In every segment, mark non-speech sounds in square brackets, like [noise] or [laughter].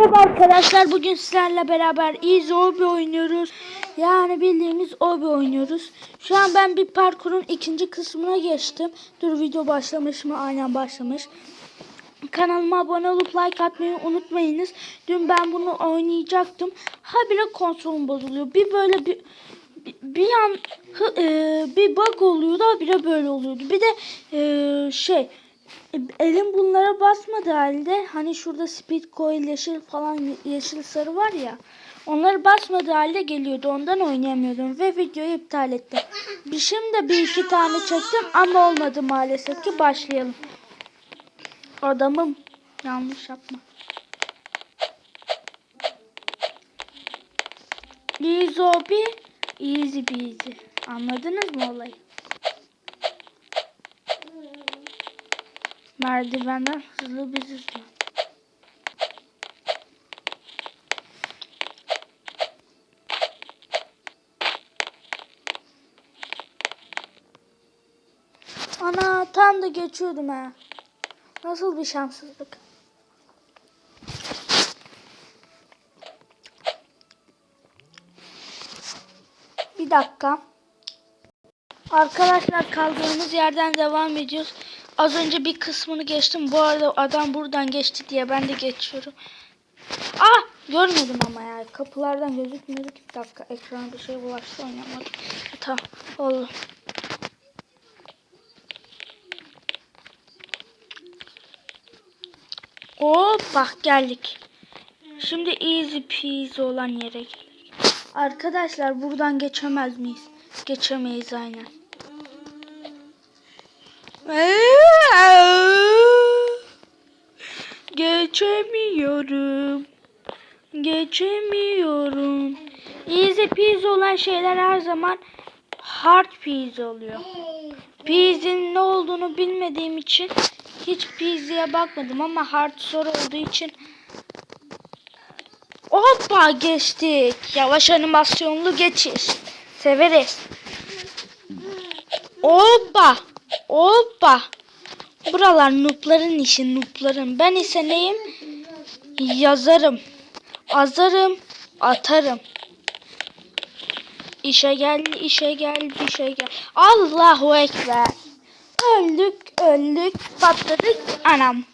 Merhaba arkadaşlar bugün sizlerle beraber Easy Obi oynuyoruz. Yani bildiğimiz Obi oynuyoruz. Şu an ben bir parkurun ikinci kısmına geçtim. Dur video başlamış mı? Aynen başlamış. Kanalıma abone olup like atmayı unutmayınız. Dün ben bunu oynayacaktım. Habire konsolum bozuluyor. Bir böyle bir bir- bir an hı- e, bir bug oluyordu habire böyle oluyordu. Bir de e, şey elim bunlara basmadı halde hani şurada speed coil yeşil falan yeşil sarı var ya onları basmadığı halde geliyordu ondan oynayamıyordum ve videoyu iptal ettim. Bir şimdi bir iki tane çektim ama olmadı maalesef ki başlayalım. Adamım yanlış yapma. Easy obi, easy peasy. Anladınız mı olayı? Merdivenden hızlı bir hızlı. Ana tam da geçiyordum ha. Nasıl bir şanssızlık. Bir dakika. Arkadaşlar kaldığımız yerden devam ediyoruz. Az önce bir kısmını geçtim. Bu arada adam buradan geçti diye ben de geçiyorum. Ah görmedim ama ya. Kapılardan gözükmüyordu ki. Bir dakika ekrana bir şey bulaştı oynamadım. Tamam oldu. Hop bak geldik. Şimdi easy peasy olan yere geldik. Arkadaşlar buradan geçemez miyiz? Geçemeyiz aynen. Geçemiyorum. Geçemiyorum. Easy peasy olan şeyler her zaman hard peasy oluyor. Peasy'nin ne olduğunu bilmediğim için hiç peasy'ye bakmadım ama hard soru olduğu için Hoppa geçtik. Yavaş animasyonlu geçiş. Severiz. Hoppa. Hoppa. Buralar noobların işi noobların. Ben ise neyim? Yazarım. Azarım. Atarım. İşe gel, işe gel, işe gel. Allahu Ekber. Öldük, öldük, patladık anam.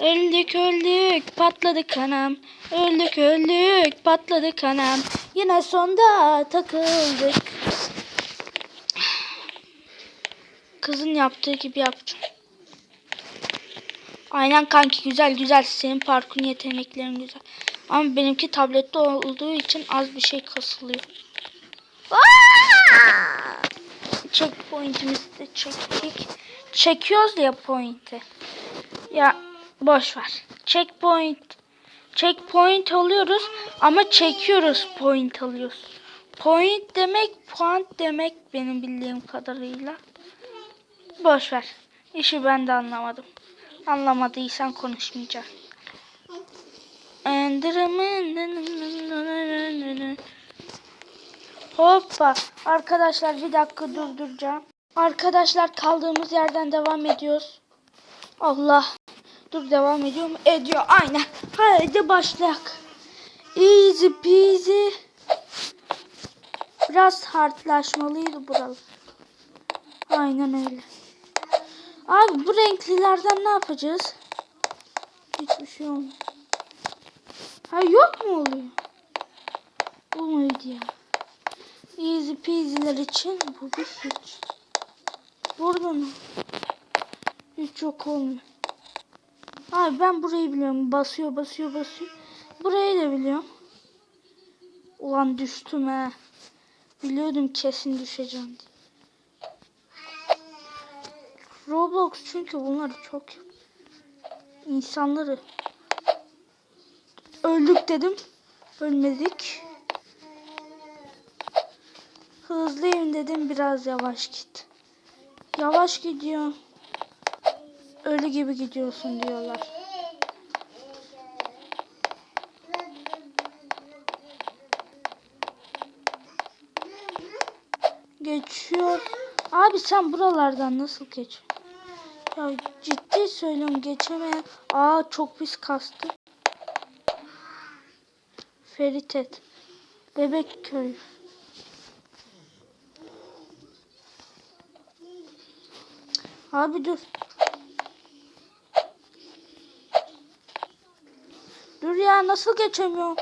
Öldük, öldük, patladık anam. Öldük, öldük, patladık anam. Yine sonda takıldık. Kızın yaptığı gibi yapacağım. Aynen kanki güzel güzel. Senin parkun yeteneklerin güzel. Ama benimki tablette olduğu için az bir şey kasılıyor. Aa! Checkpoint'imizi de çektik. Çekiyoruz ya point'i. Ya boş ver. Checkpoint. Checkpoint alıyoruz ama çekiyoruz point alıyoruz. Point demek puan demek benim bildiğim kadarıyla. Boş ver. İşi ben de anlamadım. Anlamadıysan konuşmayacağım. Hoppa. Arkadaşlar bir dakika durduracağım. Arkadaşlar kaldığımız yerden devam ediyoruz. Allah. Dur devam ediyor mu? Ediyor. Aynen. Haydi başlayalım. Easy peasy. Biraz hardlaşmalıydı buralar. Aynen öyle. Abi bu renklilerden ne yapacağız? Hiçbir şey olmuyor. Ha yok mu oluyor? Muydu ya? Easy peasy'ler için bu bir hiç. Burada mı? Hiç yok olmuyor. Abi ben burayı biliyorum. Basıyor basıyor basıyor. Burayı da biliyorum. Ulan düştüm he. Biliyordum kesin düşeceğim diye. Roblox çünkü bunlar çok insanları öldük dedim. Ölmedik. Hızlıyım dedim biraz yavaş git. Yavaş gidiyor. Ölü gibi gidiyorsun diyorlar. Geçiyor. Abi sen buralardan nasıl geç? Ya ciddi söylüyorum geçemeyen. Aa çok pis kastı. Feritet. Bebek köyü. Abi dur. Dur ya nasıl geçemiyorum?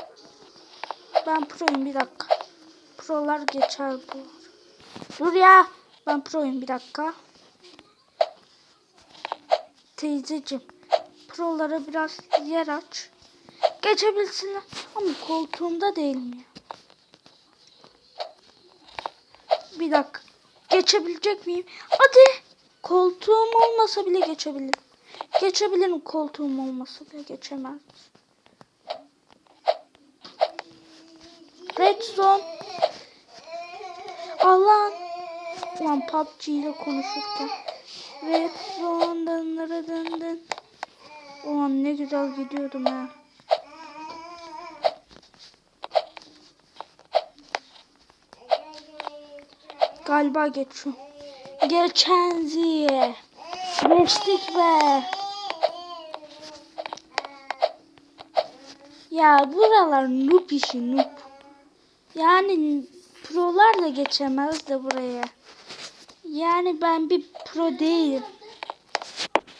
Ben proyum bir dakika. Prolar geçer bu. Dur ya. Ben proyum bir dakika. Teyzeciğim. Prolara biraz yer aç. Geçebilsinler. Ama koltuğumda değil mi? Bir dakika. Geçebilecek miyim? Hadi. Koltuğum olmasa bile geçebilirim. Geçebilirim koltuğum olmasa bile geçemez. Red Zone. Allah. Ulan PUBG ile konuşurken. Dın dın dın dın. Ulan ne güzel gidiyordum ha. Galiba geçiyor. Geçen ziye. Geçtik be. Ya buralar noob işi noob. Yani prolar da geçemez de buraya. Yani ben bir pro değilim.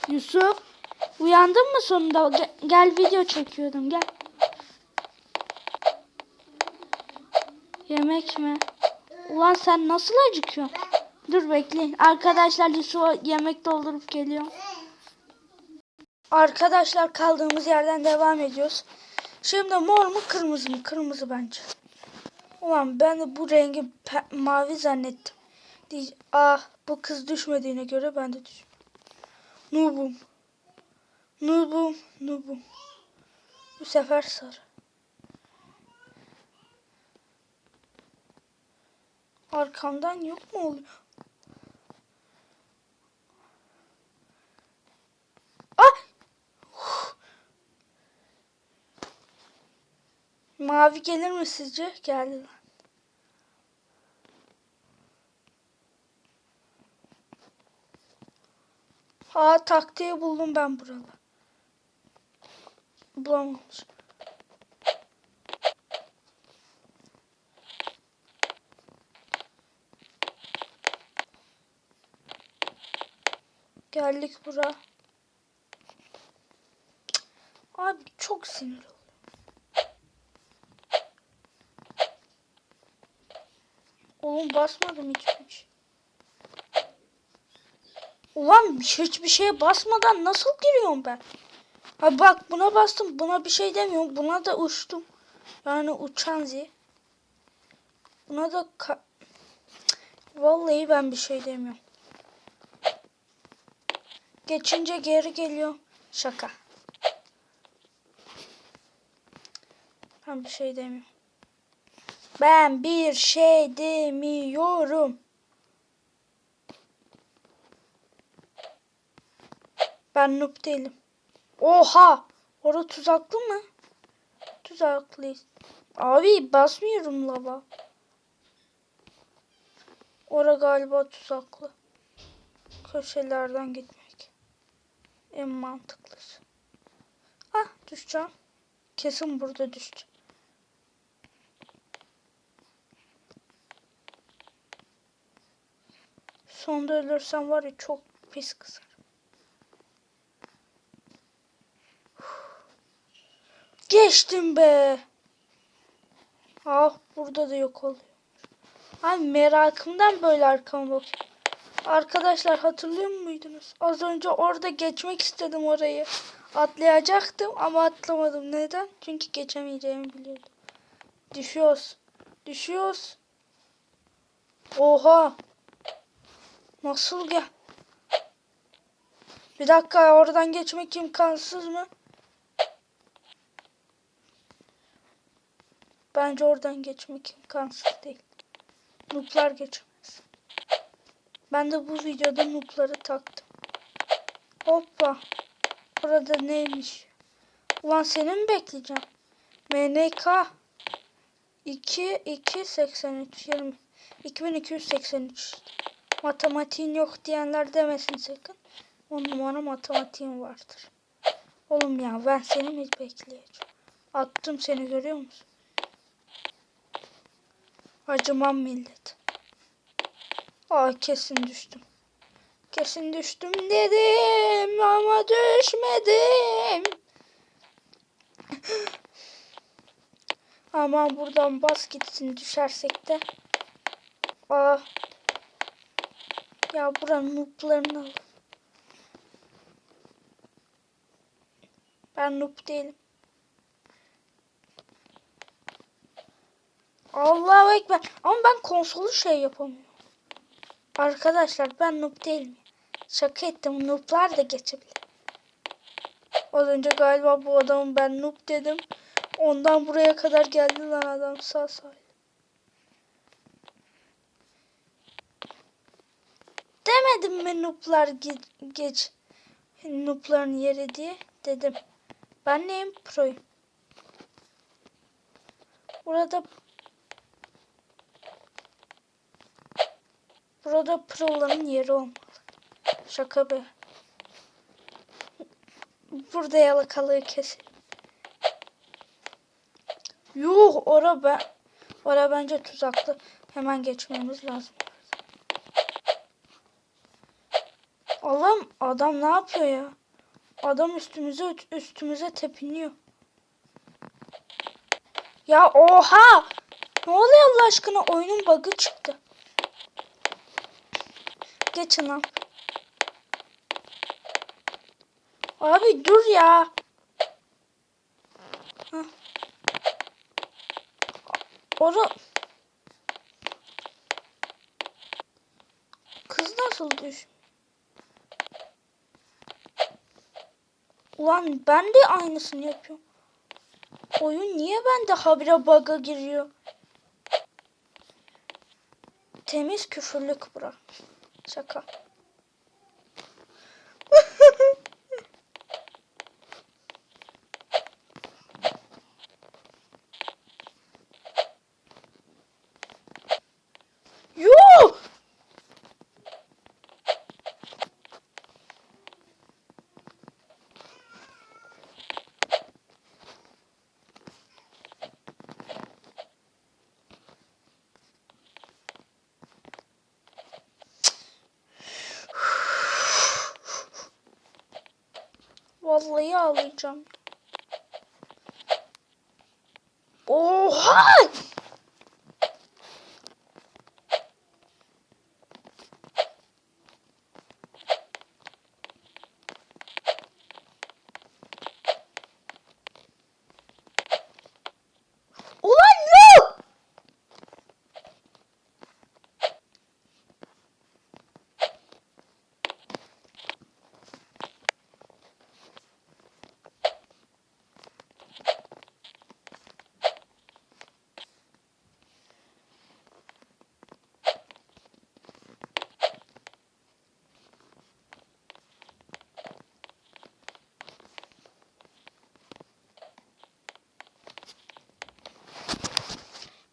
Yusuf uyandın mı sonunda? Gel, gel video çekiyordum gel. Yemek mi? Ulan sen nasıl acıkıyorsun? Dur bekleyin. Arkadaşlar Yusuf'a yemek doldurup geliyor. Arkadaşlar kaldığımız yerden devam ediyoruz. Şimdi mor mu kırmızı mı? Kırmızı bence. Ulan ben de bu rengi mavi zannettim. Diye- ah bu kız düşmediğine göre ben de düş. Nubum. Nubum. Nubum. Bu sefer sarı. Arkamdan yok mu oluyor? Ah! Mavi gelir mi sizce? Geldi Ha taktiği buldum ben burada. Bulamamış. Geldik bura. Abi çok sinir oldum. Oğlum basmadım hiçbir şey. Ulan hiçbir şeye basmadan nasıl giriyorum ben? Ha bak buna bastım. Buna bir şey demiyorum. Buna da uçtum. Yani uçan zi. Buna da Vallahi ben bir şey demiyorum. Geçince geri geliyor. Şaka. Ben bir şey demiyorum. Ben bir şey demiyorum. Ben noob değilim. Oha! Orada tuzaklı mı? Tuzaklıyız. Abi basmıyorum lava. Ora galiba tuzaklı. Köşelerden gitmek. En mantıklısı. Ah düşeceğim. Kesin burada düşeceğim. Sonda ölürsem var ya çok pis kızar. Geçtim be. Ah burada da yok oluyor. Ay merakımdan böyle arkama bakıyorum. Arkadaşlar hatırlıyor muydunuz? Az önce orada geçmek istedim orayı. Atlayacaktım ama atlamadım. Neden? Çünkü geçemeyeceğimi biliyordum. Düşüyoruz. Düşüyoruz. Oha. Nasıl gel? Bir dakika oradan geçmek imkansız mı? Bence oradan geçmek imkansız değil. Noob'lar geçemez. Ben de bu videoda noob'ları taktım. Hoppa. Burada neymiş? Ulan seni mi bekleyeceğim? MNK 2 2 83 20 2283 Matematiğin yok diyenler demesin sakın. On numara matematiğin vardır. Oğlum ya ben seni mi bekleyeceğim? Attım seni görüyor musun? Acımam millet. Aa kesin düştüm. Kesin düştüm dedim ama düşmedim. [gasps] Ama buradan bas gitsin düşersek de. Aa. Ya buranın nooblarını al. Ben noob değilim. Allahu Ekber. Ama ben konsolu şey yapamıyorum. Arkadaşlar ben noob değilim. Şaka ettim. Nooblar da geçebilir. Az önce galiba bu adamın ben noob dedim. Ondan buraya kadar geldi lan adam sağ sağ. Demedim mi nooblar ge geç noobların yeri diye dedim. Ben neyim proyum. Burada Burada proların yeri olmalı. Şaka be. Burada yalakalığı keselim. Yuh ora ben. Ora bence tuzaklı. Hemen geçmemiz lazım. Allah'ım adam ne yapıyor ya? Adam üstümüze üstümüze tepiniyor. Ya oha! Ne oluyor Allah aşkına? Oyunun bug'ı çıktı. Geçin lan. Abi dur ya. Ora... Kız nasıl düş? Ulan ben de aynısını yapıyorum. Oyun niye bende habire bug'a giriyor? Temiz küfürlük bırak. 这个 Vallahi ağlayacağım. Oha! Ulan yok!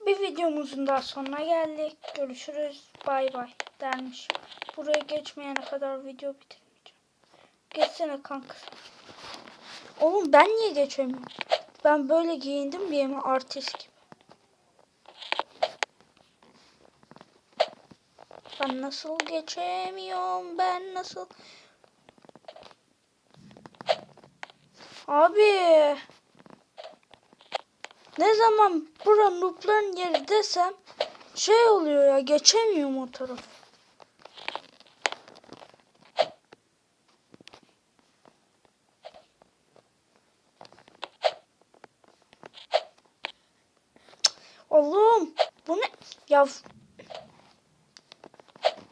Bir videomuzun daha sonuna geldik. Görüşürüz. Bay bay dermiş. Buraya geçmeyene kadar video bitirmeyeceğim. Geçsene kanka. Oğlum ben niye geçemiyorum? Ben böyle giyindim diye mi artist gibi? Ben nasıl geçemiyorum? Ben nasıl? Abi. Ne zaman bura noobların yeri desem şey oluyor ya geçemiyorum o taraf. Allah'ım bu ne? Ya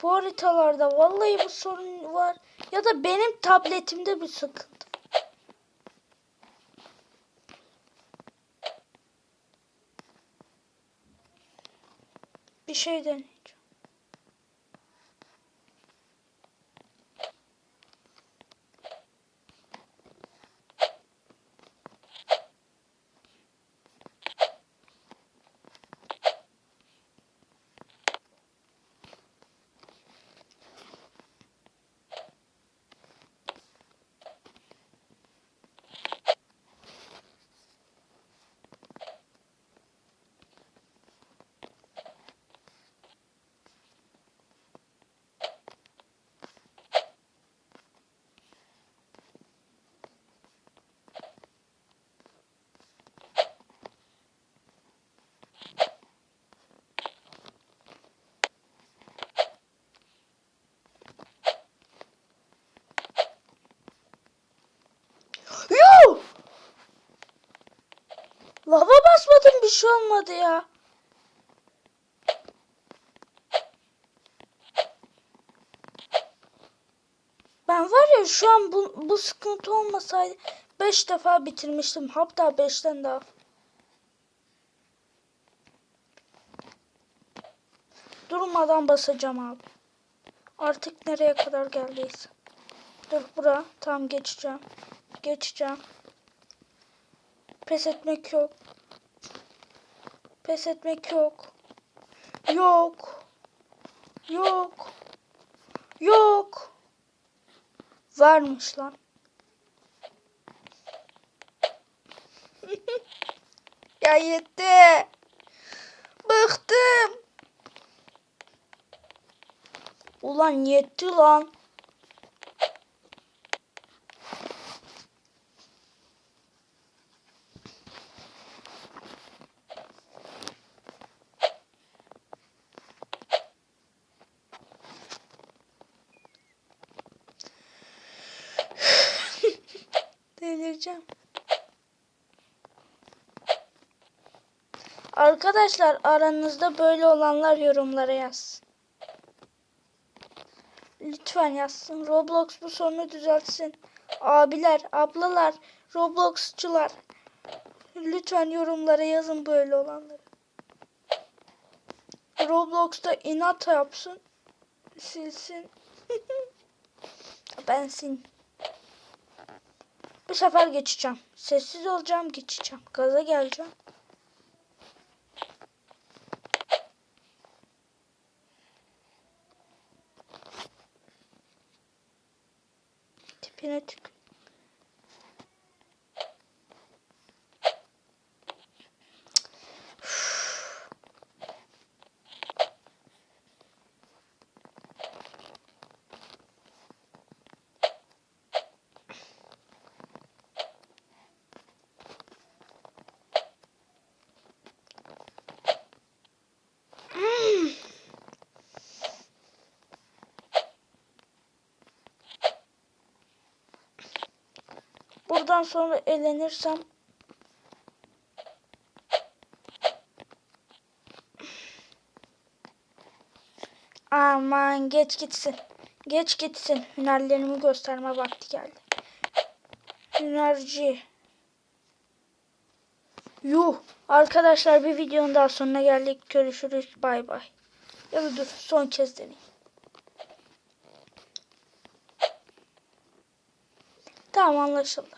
bu haritalarda vallahi bu sorun var. Ya da benim tabletimde bir sıkıntı. Bir şey Lava basmadım bir şey olmadı ya. Ben var ya şu an bu, bu sıkıntı olmasaydı 5 defa bitirmiştim. Hatta 5'ten daha. Durmadan basacağım abi. Artık nereye kadar geldiyse. Dur bura. Tam geçeceğim. Geçeceğim. Pes etmek yok. Pes etmek yok. Yok. Yok. Yok. Varmış lan. [laughs] ya yetti. Bıktım. Ulan yetti lan. Arkadaşlar aranızda böyle olanlar yorumlara yazsın. Lütfen yazsın. Roblox bu sorunu düzeltsin. Abiler, ablalar, Robloxçular. Lütfen yorumlara yazın böyle olanları. Roblox'ta inat yapsın. Silsin. [laughs] ben sil. Bu sefer geçeceğim. Sessiz olacağım, geçeceğim. Gaza geleceğim. Tipine Buradan sonra elenirsem Aman geç gitsin. Geç gitsin. Hünerlerimi gösterme vakti geldi. Hünerci. Yuh. Arkadaşlar bir videonun daha sonuna geldik. Görüşürüz. Bay bay. Ya dur son kez deneyeyim. Tamam anlaşıldı.